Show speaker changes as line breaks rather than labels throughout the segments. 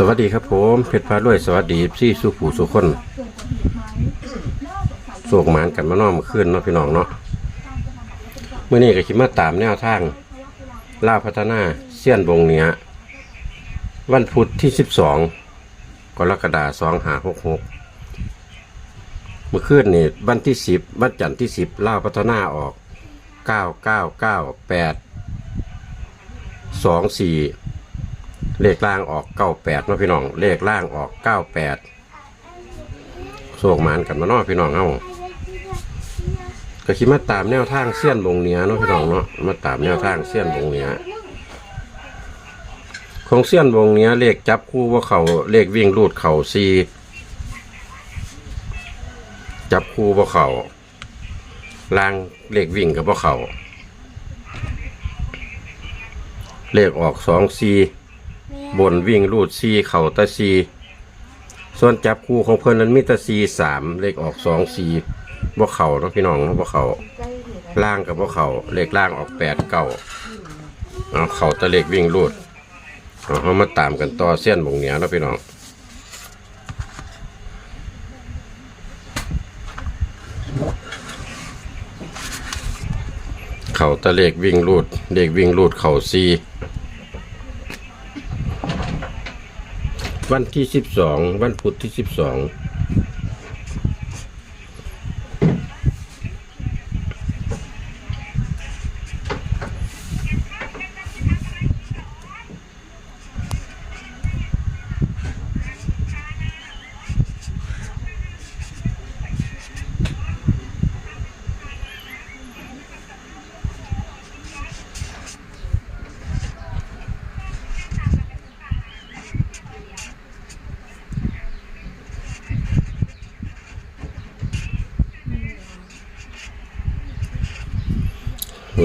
สวัสดีครับผมเพชรพารวยสวัสดีซี่สุผูสุคนโศกหมานกันมาน้อมขึ้นเนาะพี่น้องเนาะเมื่อนี้ก็คิดมาตามแนวทางล่าพัฒนาเสี้ยนวงเหนือวันพุธที่สิบสองกรกฎาสองหาหกหกเมื่อคืนนี่วันที่สิบวันจันทร์ที่สิบล่าพัฒนาออกเก้าเก้าเก้าแปดสองสี่ เลขล่างออกเก้าแปดนาะพี่น้อง เลขล่างออกเก้าแปดโศกมานกันมาเนาะพี่น้องเอ้าก็คิดมาตามแนวทางเสี้ยนวงเหนือเนาะพี่น้องเนาะมาตามแนวทางเสี้ยนวงเหนือของเสี้ยนวงเหนือเลขจับคู่ว่าเขาเลขวิ่งรูดเข่าซีจับคู่ว่าเขาล่างเลขวิ่งกับว่าเขาเลขออกสองซี บนวิ่งรูดซีเข่าตะซีส่วนจับคู่ของเพิ่นนั้นมีแตะซีสามเลขออกสองซีบ่เข่าเนาะพี่น้องเนาะบ่เข่าล่างกับบ่เข่าเลขล่างออกแปดเก้าเอาเข่าแตะเลขวิ่งรูดเอาเอามาตามกันต่อเส้นบงเหนียเนาะพี่น้องเข่าแตะเลขวิ่งรูดเลขวิ่งรูดเข่าซี วันที่สิบสองวันพุธที่สิบสอง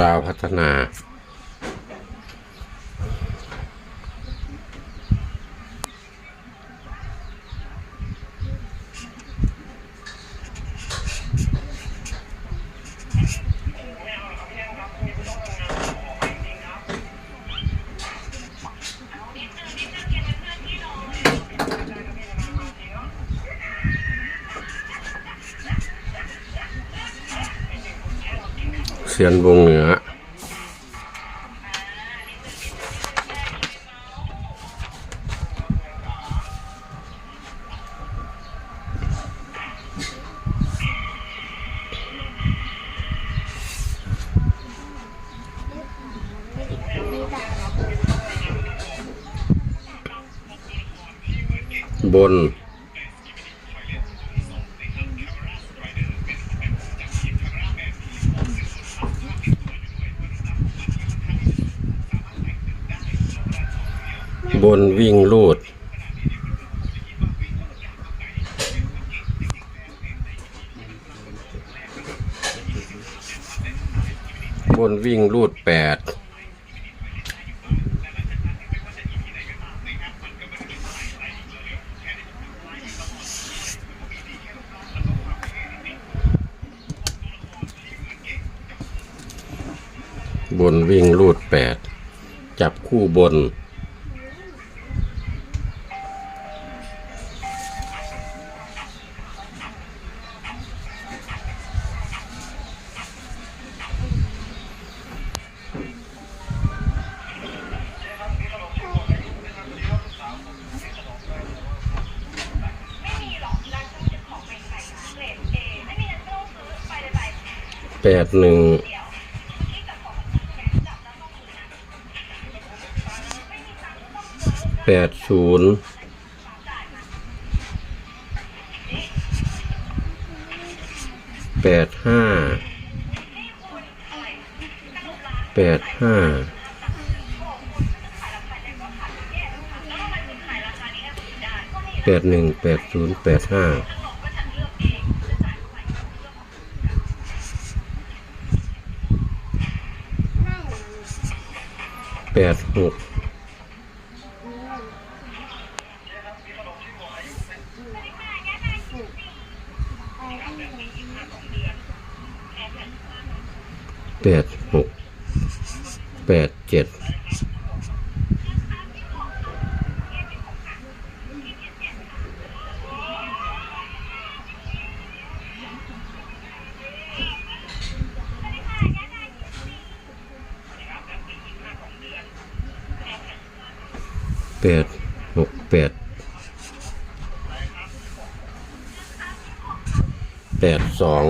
ลาวพัฒนา เสียนวงเหนือ บน บนวิ่งลูด บนวิ่งลูดแปดบนวิ่งลูดแปดจับคู่บน แปดหนึ่งแปดศูนย์แปดห้าแปดห้าแปดหนึ่งแปดศูนย์แปดห้า แปดหกแปดหกแปดเจ็ด แปดหกแปดแปดสอง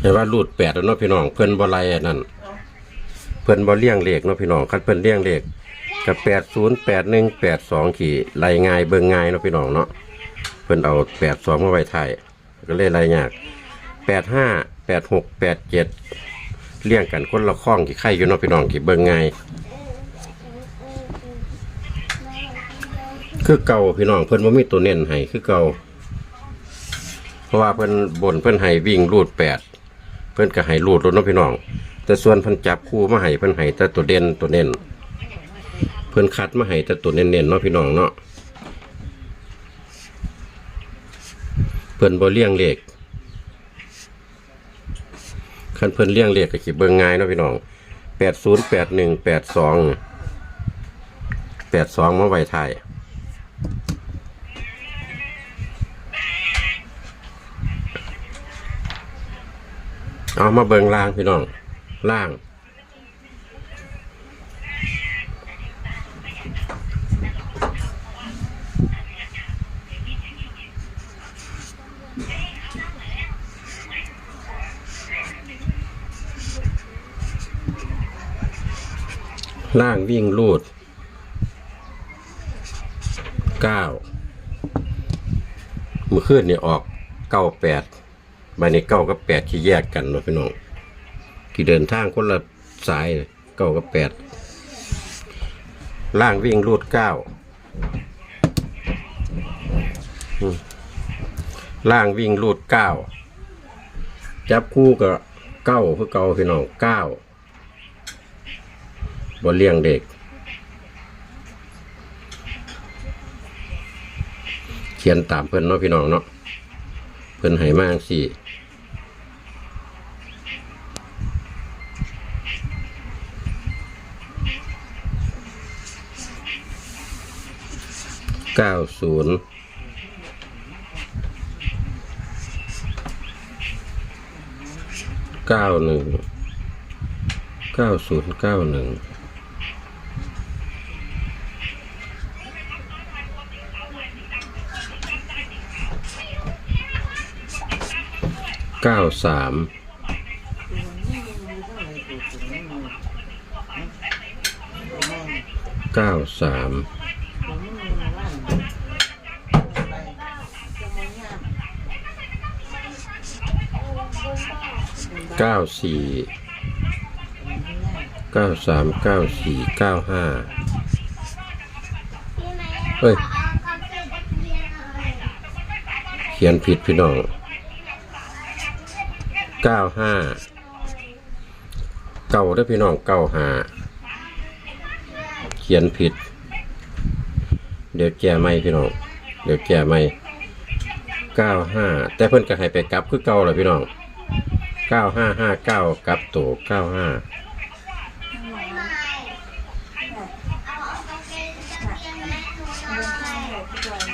เห็นว่ารูดแปดแล้วเนาะพี่น้อง เพิ่นบ่ไล่นั่นเพิ่นบ่เลี้ยงเลขเนาะพี่น้องคันเพิ่นเลี้ยงเลขกับแปดศูนย์แปดหนึ่งแปดสองขี่ไล่ง่ายเบิ่งง่ายเนาะพี่น้องเนาะเพิ่นเอาแปดสองมาไว้ไทยก็เลยไล่ยากแปดห้าแปดหกแปดเจ็ด เลี้ยงกันคนละข้องกี่ไข่อยู่เนาะพี่น้องกี่เบิ่งง่ายคือเก่าพี่น้องเพิ่นบ่มีตัวเน้นให้คือเก่าเพราะว่าเพิ่นบ่นเพิ่นให้วิ่งรูดแปดเพิ่นก็ให้รูดรถเนาะพี่น้อง แต่ส่วนเพิ่นจับคู่มาให้เพิ่นให้แต่ตัวเด่นตัวเน้นเพิ่นคัดมาให้แต่ตัวเน้นๆเนาะพี่น้องเนาะเพิ่นบ่เลี้ยงเลข ขันเพื่อนเลี้ยงเรียก็สิเบิ้งง่ายเนาะพี่น้องแปดศูนย์แปดหนึ่งแปดสองแปดสองมาไว้ไทยเอามาเบิ้งล่างพี่น้องล่าง ล่างวิ่งลูดเก้าเมื่อคืนนี่ออกเก้าแปดบานนี้เก้ากับแปดที่แยกกันเนาะพี่น้องที่เดินทางคนละสายเก้ากับแปดล่างวิ่งรูดเก้าล่างวิ่งรูดเก้าจับคู่กับเก้าเพื่อเก้าพี่น้องเก้า บนเลี้ยงเด็ก เขียนตามเพิ่อนเนาะพี่น้องเนาะเพิ่อนให้มากสิเก้าศูนย์เก้าหนึ่งเก้าศูนย์เก้าหนึ่ง เก้าสามเก้าสามเก้าสี่เก้าสามเก้าสี่เก้าห้าเฮ้ย เขียนผิดพี่น้อง เก้าห้าเก้าได้พี่น้องเก้าห้าเขียนผิด เดี๋ยวแก้ไม่พี่น้องเดี๋ยวแก้ไม่เก้าห้าแต่เพิ่นก็ให้ไปกลับคือเก่าแหละพี่น้องเก้าห้าห้าเก้ากลับตัวเก้าห้า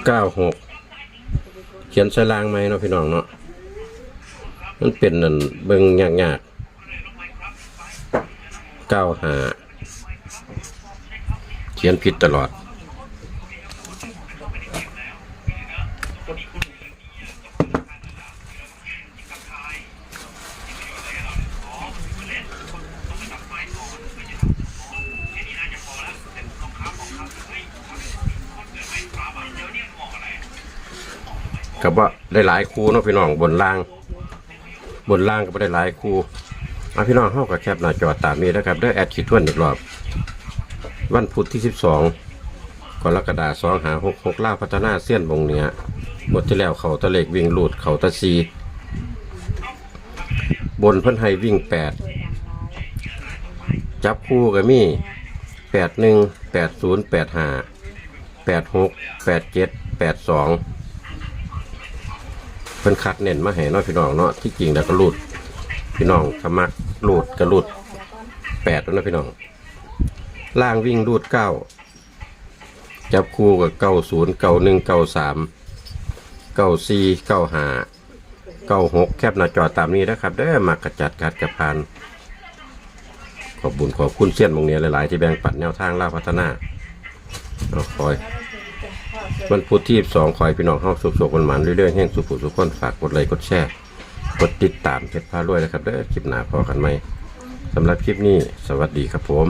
เก้าหกเขียนสลางไหมเนาะพี่น้องเนาะ มันเป็นนั่นเบิ่งยากยากเก้าหาเขียนผิดตลอด กับว่าได้หลายคู่เนาะพี่น้องบนล่าง บนล่างก็บ่ได้หลายคู่เอาพี่น้องเข้ากับแคปหน้าจอตามนี้นะครับได้แอดขีดทวนอีกรอบ วันพุธที่ 12กรกฎาคม2หา66ล่าพัฒนาเสี้ยนวงเหนือหมดที่แล้วเขาตะเล็กวิ่งหลุดเขาตะซี บนเพิ่นให้วิ่ง 8 จับคู่ก็มี81 80 85 86 87 82 เพิ่นคัดเน้นมาให้เนาะพี่น้องเนาะที่จริงแล้วก็รูด พี่น้องขมักรูดก็รูดแปดแล้วนะพี่น้องล่างวิ่งรูดเก้าจับคู่กับเก้าศูนย์เก้าหนึ่งเก้าสามเก้าสี่เก้าห้าเก้าหกแคบหน้าจอตามนี้นะครับได้มากระจัดกัดกระพานขอบบุญขอบคุณเสี้ยนบงเนียหลาย ๆ ที่แบ่งปันแนวทางล่าพัฒนาเอาคอย วันพุธที่สองคอยพี่น้องห้องสุขๆมันเรื่อยๆแห้งสุขสุขคนฝากกดไลค์กดแชร์กดติดตามเพชรพารวยนะครับเด้อคลิปหนาพอกันไหมสำหรับคลิปนี้ สวัสดีครับผม